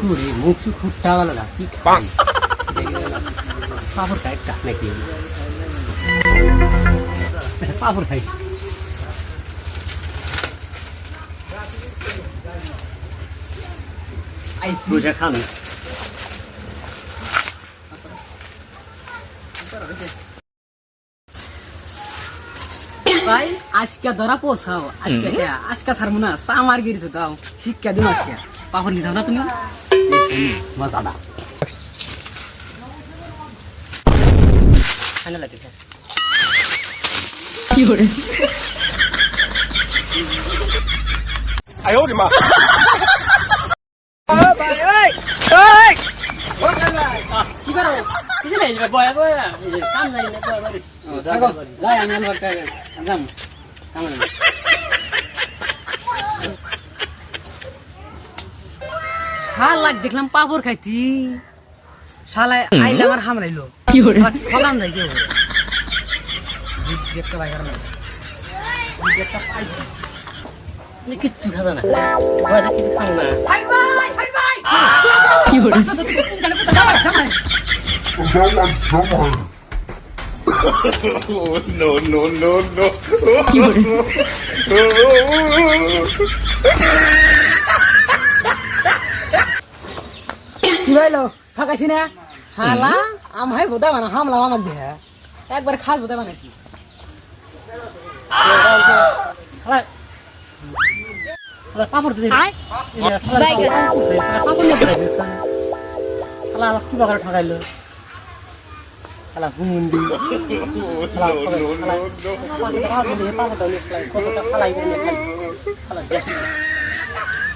করে মুখ সুখ ফুটটা গেল না কি পাপড় খাই একটা নাকি? পাপড় খাই। বুঝে খান। ভাই আজকে ধরা পৌঁছাও আজকে? আজকে ছাড়বো না সামার গিরিছো দাও শিক্ষা দিন আজকে। পাপড় নিয়ে যাও না তুমি মজা না খানা লাগছে কি করে কি করো কিছু নেই বয়া বয়া কাম নাই না বয়া বাড়ি থাকো যাই আমি আলু একটা যাম কামে না। শালাক দেখলাম পাপড় খাইতি। শালায় আইলে আমার হামরাইলো কি করে ফলান দেখতে পাই কারণ একটা পাইছি কিচ্ছু খাবে না। বয়া কিছু খাও না। ভাই ভাই ভাই ভাই! কি no, no, no, no. কি করে কি ভাইলো ফাঁকাছি না শালা আম হাই বোধা বানা হামলা আমাক দেহে একবার খাস বোধা বানাইছি পাপড় দিদি পাপড় নিয়ে পড়ে আমার কি বাগারে ঠকাইলো হুমুন্দি